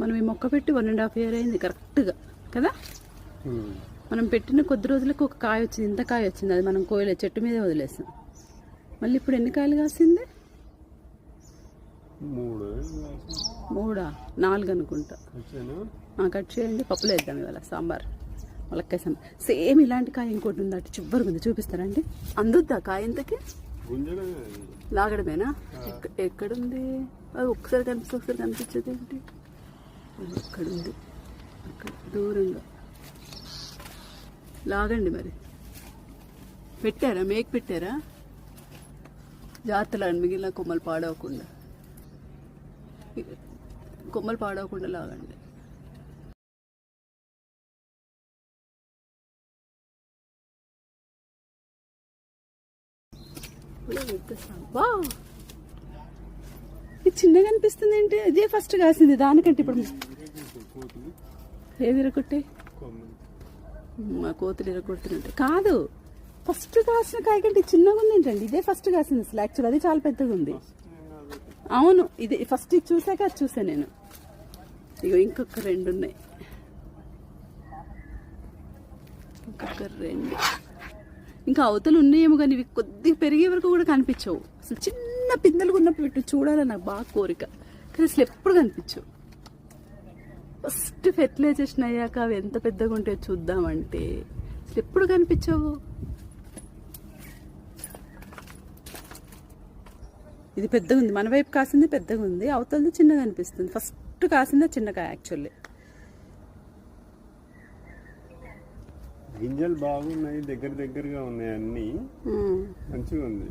మనం ఈ మొక్క పెట్టి వన్ అండ్ హాఫ్ ఇయర్ అయింది కరెక్ట్గా కదా? మనం పెట్టిన కొద్ది రోజులకు ఒక కాయ వచ్చింది ఇంత కాయ వచ్చింది అది మనం కోయలే చెట్టు మీదే వదిలేసాం. మళ్ళీ ఇప్పుడు ఎన్ని కాయలు కాసింది? మూడు నాలుగు అనుకుంటా. కట్ చేయండి. పప్పులో వేద్దాం ఇవాళ సాంబార్ ములక్కాయ సాంబార్. సేమ్ ఇలాంటి కాయ ఇంకోటి ఉంది? అటు చివరికి ఉంది చూపిస్తారండి అందుద్దా కాయ ఇంతకి? లాగడమేనా? ఎక్క- ఎక్కడుంది? అది ఒక్కసారి కనిపిస్తే ఒకసారి కనిపించేది ఏంటి అది ఉంది. అక్కడ దూరంగా. లాగండి మరి. పెట్టారా? మేక్ పెట్టారా? జాతర మిగిలిన కొమ్మలు పాడవకుండా. కొమ్మలు పాడవకుండా లాగండి. వావ్! ఇది చిన్నగా అనిపిస్తుంది ఏంటి? ఇదే ఫస్ట్ కాసింది దానికంటే ఇప్పుడు ఏది ఇరగొట్టే మా కోతులు ఇరగొడుతుంటే కాదు. ఫస్ట్ కాసిన కాయ కంటే చిన్నగా ఉంది ఏంటండి? ఇదే ఫస్ట్ కాసింది అసలు. యాక్చువల్ అది చాలా పెద్దగా ఉంది. అవును. ఇది ఫస్ట్ ఇది చూసాక అది చూసాను నేను. ఇగో ఇంకొక రెండు ఉన్నాయి. ఇంకొక రెండు. ఇంకా అవతలు ఉన్నాయేమో కానీ ఇవి కొద్దిగా పెరిగే వరకు కూడా కనిపించవు. అసలు చిన్న పిందెలు ఉన్నప్పుడు వీటిని చూడాలని నాకు బాగా కోరిక. కానీ అసలు ఎప్పుడు కనిపించవు. ఫస్ట్ ఫెర్టిలైజేషన్ అయ్యాక అవి ఎంత పెద్దగా ఉంటాయో చూద్దామంటే అసలు ఎప్పుడు కనిపించవు? ఇది పెద్దగా ఉంది. మన వైపు కాసింది పెద్దగా ఉంది. అవతలది చిన్నగా అనిపిస్తుంది. ఫస్ట్ కాసిందే చిన్నకాయ యాక్చువల్లీ. గింజలు బాగున్నాయి దగ్గర దగ్గరగా ఉన్నాయి అన్ని. మంచిగా ఉంది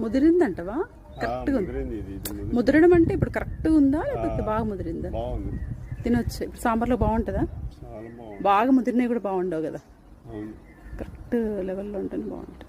ముదిరిందంటవా? ఆ, కరెక్ట్గా ఉంది. ముదిరడం అంటే ఇప్పుడు కరెక్ట్గా ఉందా? లేకపోతే బాగా ముదిరిందా? తినొచ్చు. ఇప్పుడు సాంబార్లో బాగుంటుందా? బాగా ముదిరినవి కూడా బాగుండవు కదా. కరెక్ట్ లెవెల్లో ఉంటేనే బాగుంటుంది.